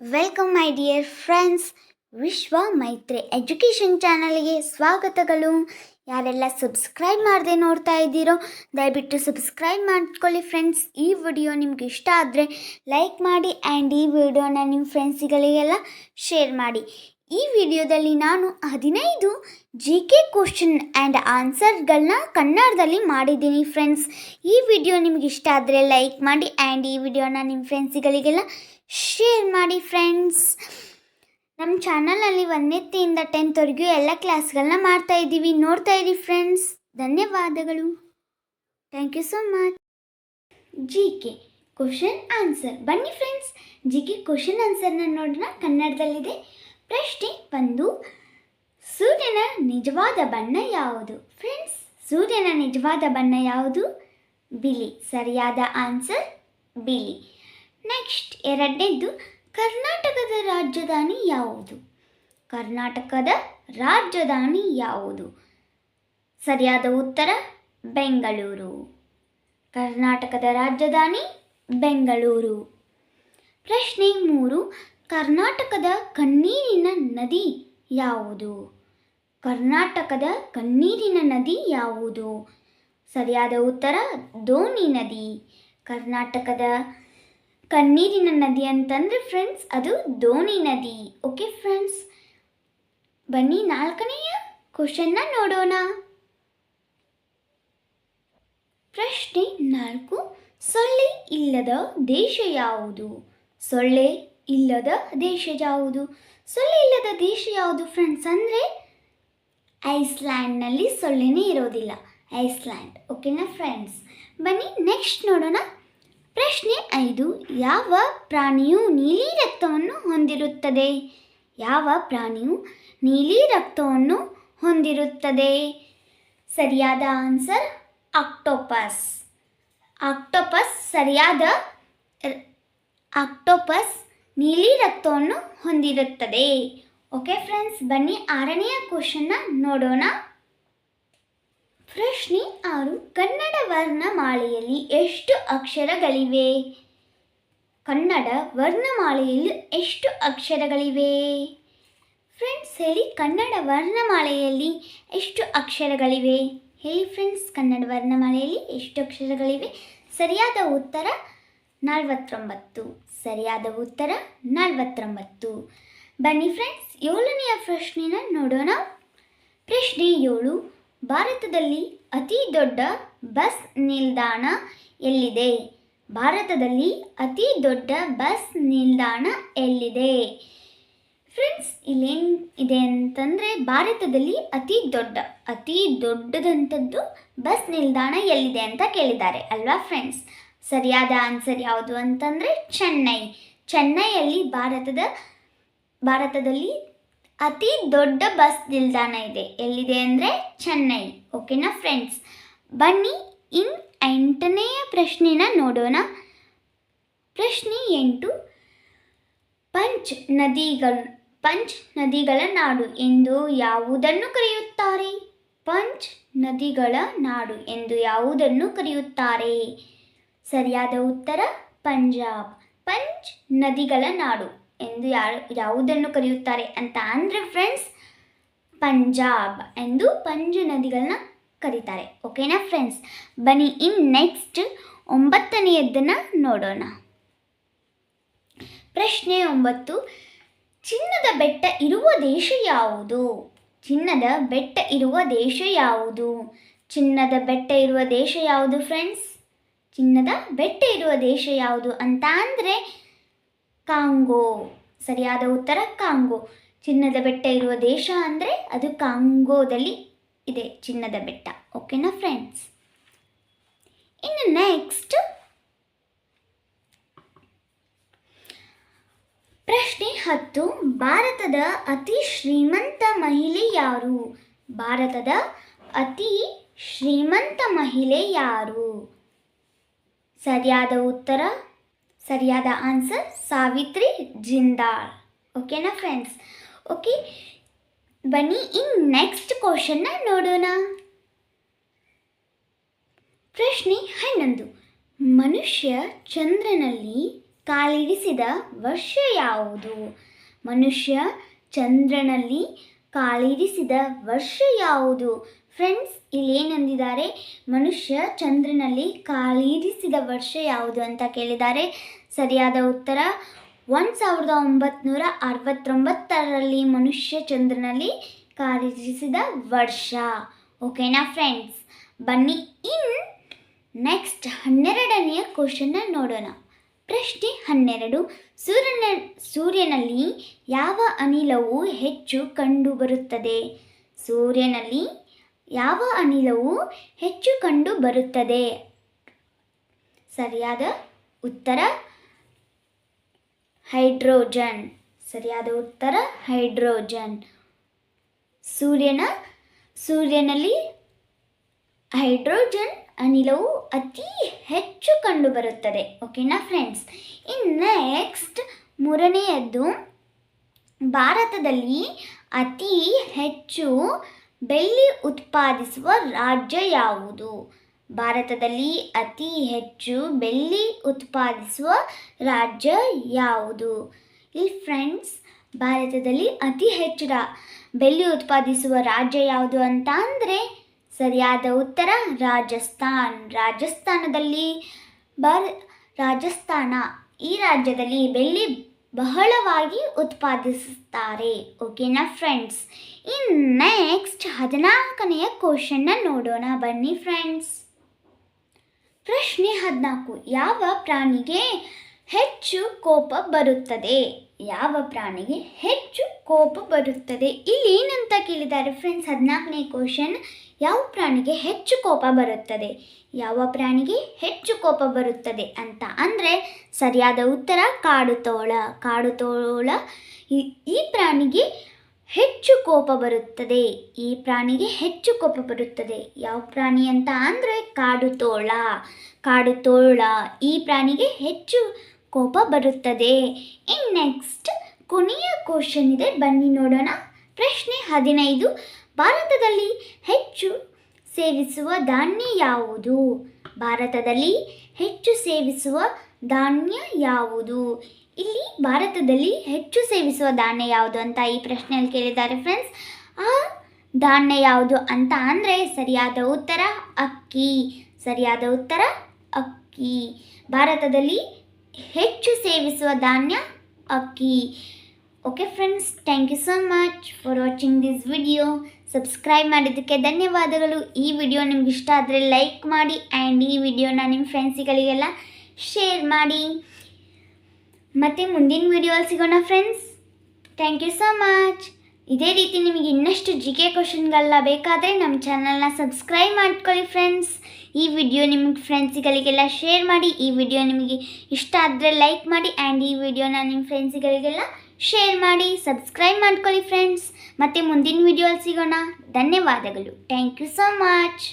Welcome my dear friends ವಿಶ್ವ ಮೈತ್ರಿ education ಚಾನಲ್ಗೆ ಸ್ವಾಗತಗಳು. ಯಾರೆಲ್ಲ ಸಬ್ಸ್ಕ್ರೈಬ್ ಮಾಡದೆ ನೋಡ್ತಾ ಇದ್ದೀರೋ, ದಯವಿಟ್ಟು ಸಬ್ಸ್ಕ್ರೈಬ್ ಮಾಡ್ಕೊಳ್ಳಿ ಫ್ರೆಂಡ್ಸ್ ಈ ವಿಡಿಯೋ ನಿಮ್ಗೆ ಇಷ್ಟ ಆದರೆ ಲೈಕ್ ಮಾಡಿ ಆ್ಯಂಡ್ ಈ ವಿಡಿಯೋನ ನಿಮ್ಮ ಫ್ರೆಂಡ್ಸ್ಗಳಿಗೆಲ್ಲ ಶೇರ್ ಮಾಡಿ. ಈ ವಿಡಿಯೋದಲ್ಲಿ ನಾನು ಹದಿನೈದು ಜಿ ಕೆ ಕ್ವಶನ್ ಆ್ಯಂಡ್ ಆನ್ಸರ್ಗಳನ್ನ ಕನ್ನಡದಲ್ಲಿ ಮಾಡಿದ್ದೀನಿ ಫ್ರೆಂಡ್ಸ್ ಈ ವಿಡಿಯೋ ನಿಮ್ಗೆ ಇಷ್ಟ ಆದರೆ ಲೈಕ್ ಮಾಡಿ ಆ್ಯಂಡ್ ಈ ವಿಡಿಯೋನ ನಿಮ್ಮ ಫ್ರೆಂಡ್ಸಿಗಳಿಗೆಲ್ಲ ಶೇರ್ ಮಾಡಿ ಫ್ರೆಂಡ್ಸ್ ನಮ್ಮ ಚಾನಲಲ್ಲಿ ಒಂದನೆತ್ತಿಂದ ಟೆಂತ್ವರೆಗೂ ಎಲ್ಲ ಕ್ಲಾಸ್ಗಳನ್ನ ಮಾಡ್ತಾ ಇದ್ದೀವಿ. ನೋಡ್ತಾ ಇದ್ದೀವಿ ಫ್ರೆಂಡ್ಸ್ ಧನ್ಯವಾದಗಳು. Thank you so much G K question answer ಬನ್ನಿ ಫ್ರೆಂಡ್ಸ್ ಜಿ ಕೆ ಕ್ವಶನ್ ಆನ್ಸರ್ನ ನೋಡೋಣ. ಕನ್ನಡದಲ್ಲಿದೆ. ಪ್ರಶ್ನೆ ಬಂದು ಸೂರ್ಯನ ನಿಜವಾದ ಬಣ್ಣ ಯಾವುದು? ಫ್ರೆಂಡ್ಸ್ ಸೂರ್ಯನ ನಿಜವಾದ ಬಣ್ಣ ಯಾವುದು? ಬಿಳಿ. ಸರಿಯಾದ ಆನ್ಸರ್ ಬಿಳಿ. ನೆಕ್ಸ್ಟ್ ಎರಡನೇದು ಕರ್ನಾಟಕದ ರಾಜಧಾನಿ ಯಾವುದು? ಕರ್ನಾಟಕದ ರಾಜಧಾನಿ ಯಾವುದು? ಸರಿಯಾದ ಉತ್ತರ ಬೆಂಗಳೂರು. ಕರ್ನಾಟಕದ ರಾಜಧಾನಿ ಬೆಂಗಳೂರು. ಪ್ರಶ್ನೆ ಮೂರು, ಕರ್ನಾಟಕದ ಕಣ್ಣೀರಿನ ನದಿ ಯಾವುದು? ಕರ್ನಾಟಕದ ಕಣ್ಣೀರಿನ ನದಿ ಯಾವುದು? ಸರಿಯಾದ ಉತ್ತರ ದೋಣಿ ನದಿ. ಕರ್ನಾಟಕದ ಕಣ್ಣೀರಿನ ನದಿ ಅಂತಂದರೆ ಫ್ರೆಂಡ್ಸ್ ಅದು ದೋಣಿ ನದಿ. ಓಕೆ ಫ್ರೆಂಡ್ಸ್ ಬನ್ನಿ ನಾಲ್ಕನೆಯ ಕ್ವಶನ್ನ ನೋಡೋಣ. ಪ್ರಶ್ನೆ ನಾಲ್ಕು. ಸೊಳ್ಳೆ ಇಲ್ಲದ ದೇಶ ಯಾವುದು? ಸೊಳ್ಳೆ ಇಲ್ಲದ ದೇಶ ಯಾವುದು? ಸೊಳ್ಳೆ ಇಲ್ಲದ ದೇಶ ಯಾವುದು ಫ್ರೆಂಡ್ಸ್ ಅಂದರೆ ಐಸ್ಲ್ಯಾಂಡ್ನಲ್ಲಿ ಸೊಳ್ಳೆನೇ ಇರೋದಿಲ್ಲ. ಐಸ್ಲ್ಯಾಂಡ್ ಓಕೆನಾ ಫ್ರೆಂಡ್ಸ್ ಬನ್ನಿ ನೆಕ್ಸ್ಟ್ ನೋಡೋಣ. ಪ್ರಶ್ನೆ ಐದು, ಯಾವ ಪ್ರಾಣಿಯು ನೀಲಿ ರಕ್ತವನ್ನು ಹೊಂದಿರುತ್ತದೆ? ಯಾವ ಪ್ರಾಣಿಯು ನೀಲಿ ರಕ್ತವನ್ನು ಹೊಂದಿರುತ್ತದೆ? ಸರಿಯಾದ ಆನ್ಸರ್, ಆಕ್ಟೋಪಸ್. ಆಕ್ಟೋಪಸ್ ಸರಿಯಾದ ಆಕ್ಟೋಪಸ್ ನೀಲಿ ರಕ್ತವನ್ನು ಹೊಂದಿರುತ್ತದೆ. ಓಕೆ ಫ್ರೆಂಡ್ಸ್ ಬನ್ನಿ ಆರನೆಯ ಕ್ವಶನ್ನ ನೋಡೋಣ. ಪ್ರಶ್ನೆ ಆರು. ಕನ್ನಡ ವರ್ಣಮಾಲೆಯಲ್ಲಿ ಎಷ್ಟು ಅಕ್ಷರಗಳಿವೆ? ಕನ್ನಡ ವರ್ಣಮಾಲೆಯಲ್ಲಿ ಎಷ್ಟು ಅಕ್ಷರಗಳಿವೆ? ಫ್ರೆಂಡ್ಸ್, ಹೇಳಿ. ಕನ್ನಡ ವರ್ಣಮಾಲೆಯಲ್ಲಿ ಎಷ್ಟು ಅಕ್ಷರಗಳಿವೆ? ಹೇಳಿ ಫ್ರೆಂಡ್ಸ್, ಕನ್ನಡ ವರ್ಣಮಾಲೆಯಲ್ಲಿ ಎಷ್ಟು ಅಕ್ಷರಗಳಿವೆ? ಸರಿಯಾದ ಉತ್ತರ ನಲವತ್ತೊಂಬತ್ತು. ಸರಿಯಾದ ಉತ್ತರ ನಲವತ್ತೊಂಬತ್ತು. ಬನ್ನಿ ಫ್ರೆಂಡ್ಸ್, ಏಳನೆಯ ಪ್ರಶ್ನೆನ ನೋಡೋಣ. ಪ್ರಶ್ನೆ ಏಳು. ಭಾರತದಲ್ಲಿ ಅತಿ ದೊಡ್ಡ ಬಸ್ ನಿಲ್ದಾಣ ಎಲ್ಲಿದೆ? ಭಾರತದಲ್ಲಿ ಅತಿ ದೊಡ್ಡ ಬಸ್ ನಿಲ್ದಾಣ ಎಲ್ಲಿದೆ? ಫ್ರೆಂಡ್ಸ್, ಇಲ್ಲೇನು ಇದೆ ಅಂತಂದರೆ ಭಾರತದಲ್ಲಿ ಅತಿ ದೊಡ್ಡ, ಅತಿ ದೊಡ್ಡದಂಥದ್ದು ಬಸ್ ನಿಲ್ದಾಣ ಎಲ್ಲಿದೆ ಅಂತ ಕೇಳಿದ್ದಾರೆ, ಅಲ್ವಾ ಫ್ರೆಂಡ್ಸ್? ಸರಿಯಾದ ಆನ್ಸರ್ ಯಾವುದು ಅಂತಂದರೆ ಚೆನ್ನೈ. ಚೆನ್ನೈಯಲ್ಲಿ ಭಾರತದ, ಭಾರತದಲ್ಲಿ ಅತಿ ದೊಡ್ಡ ಬಸ್ ನಿಲ್ದಾಣ ಇದೆ. ಎಲ್ಲಿದೆ ಅಂದರೆ ಚೆನ್ನೈ. ಓಕೆನಾ ಫ್ರೆಂಡ್ಸ್? ಬನ್ನಿ, ಇನ್ ಎಂಟನೆಯ ಪ್ರಶ್ನೆನ ನೋಡೋಣ. ಪ್ರಶ್ನೆ ಎಂಟು, ಪಂಚ್ ನದಿಗಳು, ಪಂಚ್ ನದಿಗಳ ನಾಡು ಎಂದು ಯಾವುದನ್ನು ಕರೆಯುತ್ತಾರೆ? ಪಂಚ್ ನದಿಗಳ ನಾಡು ಎಂದು ಯಾವುದನ್ನು ಕರೆಯುತ್ತಾರೆ? ಸರಿಯಾದ ಉತ್ತರ, ಪಂಜಾಬ್. ಪಂಚ್ ನದಿಗಳ ನಾಡು. ಎಂದು ಯಾರು, ಯಾವುದನ್ನು ಕರೆಯುತ್ತಾರೆ ಅಂತ ಅಂದರೆ ಫ್ರೆಂಡ್ಸ್ ಪಂಜಾಬ್ ಎಂದು ಪಂಜ ನದಿಗಳನ್ನ ಕರೀತಾರೆ. ಓಕೆನಾ ಫ್ರೆಂಡ್ಸ್ ಬನ್ನಿ, ಇನ್ ನೆಕ್ಸ್ಟ್ ಒಂಬತ್ತನೆಯದ್ದನ್ನು ನೋಡೋಣ. ಪ್ರಶ್ನೆ ಒಂಬತ್ತು. ಚಿನ್ನದ ಬೆಟ್ಟ ಇರುವ ದೇಶ ಯಾವುದು? ಚಿನ್ನದ ಬೆಟ್ಟ ಇರುವ ದೇಶ ಯಾವುದು? ಚಿನ್ನದ ಬೆಟ್ಟ ಇರುವ ದೇಶ ಯಾವುದು ಫ್ರೆಂಡ್ಸ್ ಚಿನ್ನದ ಬೆಟ್ಟ ಇರುವ ದೇಶ ಯಾವುದು ಅಂತ ಅಂದರೆ ಕಾಂಗೋ. ಸರಿಯಾದ ಉತ್ತರ ಕಾಂಗೋ. ಚಿನ್ನದ ಬೆಟ್ಟ ಇರುವ ದೇಶ ಅಂದರೆ ಅದು ಕಾಂಗೋದಲ್ಲಿ ಇದೆ, ಚಿನ್ನದ ಬೆಟ್ಟ. ಓಕೆನಾ ಫ್ರೆಂಡ್ಸ್ ಇನ್ನು ನೆಕ್ಸ್ಟ್ ಪ್ರಶ್ನೆ ಹತ್ತು. ಭಾರತದ ಅತಿ ಶ್ರೀಮಂತ ಮಹಿಳೆ ಯಾರು? ಭಾರತದ ಅತಿ ಶ್ರೀಮಂತ ಮಹಿಳೆ ಯಾರು? ಸರಿಯಾದ ಉತ್ತರ ಸರಿಯಾದ ಆನ್ಸರ್ ಸಾವಿತ್ರಿ ಜಿಂದಾಲ್. ಓಕೆನಾ ಫ್ರೆಂಡ್ಸ್ ಓಕೆ ಬನ್ನಿ ಇನ್ ನೆಕ್ಸ್ಟ್ ಕ್ವಶನ್ನ ನೋಡೋಣ. ಪ್ರಶ್ನೆ ಹನ್ನೊಂದು. ಮನುಷ್ಯ ಚಂದ್ರನಲ್ಲಿ ಕಾಲಿಡಿಸಿದ ವರ್ಷ ಯಾವುದು? ಮನುಷ್ಯ ಚಂದ್ರನಲ್ಲಿ ಕಾಲಿರಿಸಿದ ವರ್ಷ ಯಾವುದು? ಫ್ರೆಂಡ್ಸ್ ಇಲ್ಲಿ ಏನಂದಿದ್ದಾರೆ ಮನುಷ್ಯ ಚಂದ್ರನಲ್ಲಿ ಕಾಲಿರಿಸಿದ ವರ್ಷ ಯಾವುದು ಅಂತ ಕೇಳಿದ್ದಾರೆ. ಸರಿಯಾದ ಉತ್ತರ. ಒಂದು ಸಾವಿರದ ಒಂಬತ್ನೂರ ಅರವತ್ತೊಂಬತ್ತರಲ್ಲಿ ಮನುಷ್ಯ ಚಂದ್ರನಲ್ಲಿ ಕಾಲಿರಿಸಿದ ವರ್ಷ. ಓಕೆನಾ ಫ್ರೆಂಡ್ಸ್? ಬನ್ನಿ ಇನ್ ನೆಕ್ಸ್ಟ್ ಹನ್ನೆರಡನೆಯ ಕ್ವಶನ್ನ ನೋಡೋಣ. ಪ್ರಶ್ನೆ ಹನ್ನೆರಡು. ಸೂರ್ಯನ, ಸೂರ್ಯನಲ್ಲಿ ಯಾವ ಅನಿಲವು ಹೆಚ್ಚು ಕಂಡುಬರುತ್ತದೆ? ಸೂರ್ಯನಲ್ಲಿ ಯಾವ ಅನಿಲವು ಹೆಚ್ಚು ಕಂಡು ಬರುತ್ತದೆ ಸರಿಯಾದ ಉತ್ತರ ಹೈಡ್ರೋಜನ್. ಸರಿಯಾದ ಉತ್ತರ, ಹೈಡ್ರೋಜನ್. ಸೂರ್ಯನ, ಸೂರ್ಯನಲ್ಲಿ ಹೈಡ್ರೋಜನ್ ಅನಿಲವು ಅತಿ ಹೆಚ್ಚು ಕಂಡುಬರುತ್ತದೆ. ಓಕೆನಾ ಫ್ರೆಂಡ್ಸ್ ಇನ್ನು ನೆಕ್ಸ್ಟ್ ಮೂರನೆಯದ್ದು, ಭಾರತದಲ್ಲಿ ಅತಿ ಹೆಚ್ಚು ಬೆಳ್ಳಿ ಉತ್ಪಾದಿಸುವ ರಾಜ್ಯ ಯಾವುದು? ಭಾರತದಲ್ಲಿ ಅತಿ ಹೆಚ್ಚು ಬೆಳ್ಳಿ ಉತ್ಪಾದಿಸುವ ರಾಜ್ಯ ಯಾವುದು? ಇಲ್ಲಿ ಫ್ರೆಂಡ್ಸ್ ಭಾರತದಲ್ಲಿ ಅತಿ ಹೆಚ್ಚು ರಾ, ಬೆಳ್ಳಿ ಉತ್ಪಾದಿಸುವ ರಾಜ್ಯ ಯಾವುದು ಅಂತ ಅಂದರೆ ಸರಿಯಾದ ಉತ್ತರ ರಾಜಸ್ಥಾನ್. ರಾಜಸ್ಥಾನದಲ್ಲಿ ಬರ್, ರಾಜಸ್ಥಾನ ಈ ರಾಜ್ಯದಲ್ಲಿ ಬೆಳ್ಳಿ ಬಹಳವಾಗಿ ಉತ್ಪಾದಿಸುತ್ತಾರೆ. ಓಕೆನಾ ಫ್ರೆಂಡ್ಸ್ ಇನ್ ನೆಕ್ಸ್ಟ್ ಹದಿನಾಲ್ಕನೆಯ ಕ್ವಶನ್ನ ನೋಡೋಣ. ಬನ್ನಿ ಫ್ರೆಂಡ್ಸ್ ಪ್ರಶ್ನೆ ಹದಿನಾಲ್ಕು. ಯಾವ ಪ್ರಾಣಿಗೆ ಹೆಚ್ಚು ಕೋಪ ಬರುತ್ತದೆ? ಯಾವ ಪ್ರಾಣಿಗೆ ಹೆಚ್ಚು ಕೋಪ ಬರುತ್ತದೆ? ಇಲ್ಲಿ ಏನಂತ ಕೇಳಿದ್ದಾರೆ ಫ್ರೆಂಡ್ಸ್ ಹದಿನಾಲ್ಕನೇ ಕ್ವಶನ್ ಯಾವ ಪ್ರಾಣಿಗೆ ಹೆಚ್ಚು ಕೋಪ ಬರುತ್ತದೆ? ಯಾವ ಪ್ರಾಣಿಗೆ ಹೆಚ್ಚು ಕೋಪ ಬರುತ್ತದೆ ಅಂತ. ಅಂದರೆ ಸರಿಯಾದ ಉತ್ತರ ಕಾಡು ಕಾಡುತೋಳ. ಕಾಡುತೋಳ ಈ ಈ ಪ್ರಾಣಿಗೆ ಹೆಚ್ಚು ಕೋಪ ಬರುತ್ತದೆ. ಈ ಪ್ರಾಣಿಗೆ ಹೆಚ್ಚು ಕೋಪ ಬರುತ್ತದೆ. ಯಾವ ಪ್ರಾಣಿ ಅಂತ ಅಂದರೆ ಕಾಡು ತೋಳ ಕಾಡು ತೋಳ ಈ ಪ್ರಾಣಿಗೆ ಹೆಚ್ಚು ಕೋಪ ಬರುತ್ತದೆ. ಇನ್ ನೆಕ್ಸ್ಟ್ ಕೊನೆಯ ಕ್ವಶನ್ ಇದೆ. ಬನ್ನಿ ನೋಡೋಣ. ಪ್ರಶ್ನೆ ಹದಿನೈದು. ಭಾರತದಲ್ಲಿ ಹೆಚ್ಚು ಸೇವಿಸುವ ಧಾನ್ಯ ಯಾವುದು? ಭಾರತದಲ್ಲಿ ಹೆಚ್ಚು ಸೇವಿಸುವ ಧಾನ್ಯ ಯಾವುದು? ಇಲ್ಲಿ ಭಾರತದಲ್ಲಿ ಹೆಚ್ಚು ಸೇವಿಸುವ ಧಾನ್ಯ ಯಾವುದು ಅಂತ ಈ ಪ್ರಶ್ನೆಯಲ್ಲಿ ಕೇಳಿದ್ದಾರೆ ಫ್ರೆಂಡ್ಸ್ ಆ ಧಾನ್ಯ ಯಾವುದು ಅಂತ ಅಂದರೆ ಸರಿಯಾದ ಉತ್ತರ ಅಕ್ಕಿ. ಸರಿಯಾದ ಉತ್ತರ ಅಕ್ಕಿ. ಭಾರತದಲ್ಲಿ ಹೆಚ್ಚು ಸೇವಿಸುವ ಧಾನ್ಯ ಅಕ್ಕಿ. Okay friends thank you so much for watching this video subscribe ಮಾಡಿದ್ದಕ್ಕೆ ಧನ್ಯವಾದಗಳು. ಈ ವಿಡಿಯೋ ನಿಮ್ಗೆ ಇಷ್ಟ ಆದರೆ ಲೈಕ್ ಮಾಡಿ ಆ್ಯಂಡ್ ಈ ವಿಡಿಯೋನ ನಿಮ್ಮ ಫ್ರೆಂಡ್ಸ್ಗಳಿಗೆಲ್ಲ ಶೇರ್ ಮಾಡಿ. ಮತ್ತು ಮುಂದಿನ ವಿಡಿಯೋಲ್ಲಿ ಸಿಗೋಣ friends thank you so much ಇದೇ ರೀತಿ ನಿಮಗೆ ಇನ್ನಷ್ಟು ಜಿ ಕೆ ಕ್ವಶನ್ಗಳೆಲ್ಲ ಬೇಕಾದರೆ ನಮ್ಮ ಚಾನಲ್ನ ಸಬ್ಸ್ಕ್ರೈಬ್ ಮಾಡ್ಕೊಳ್ಳಿ ಫ್ರೆಂಡ್ಸ್ ಈ ವಿಡಿಯೋ ನಿಮಗೆ ಫ್ರೆಂಡ್ಸ್ಗಳಿಗೆಲ್ಲ ಶೇರ್ ಮಾಡಿ, ಈ ವಿಡಿಯೋ ನಿಮಗೆ ಇಷ್ಟ ಆದರೆ ಲೈಕ್ ಮಾಡಿ ಆ್ಯಂಡ್ ಈ ವಿಡಿಯೋನ ನಿಮ್ಮ ಫ್ರೆಂಡ್ಸ್ಗಳಿಗೆಲ್ಲ ಶೇರ್ ಮಾಡಿ ಸಬ್ಸ್ಕ್ರೈಬ್ ಮಾಡ್ಕೊಳ್ಳಿ ಫ್ರೆಂಡ್ಸ್ ಮತ್ತು ಮುಂದಿನ ವಿಡಿಯೋಲ್ಲಿ ಸಿಗೋಣ. ಧನ್ಯವಾದಗಳು. Thank you so much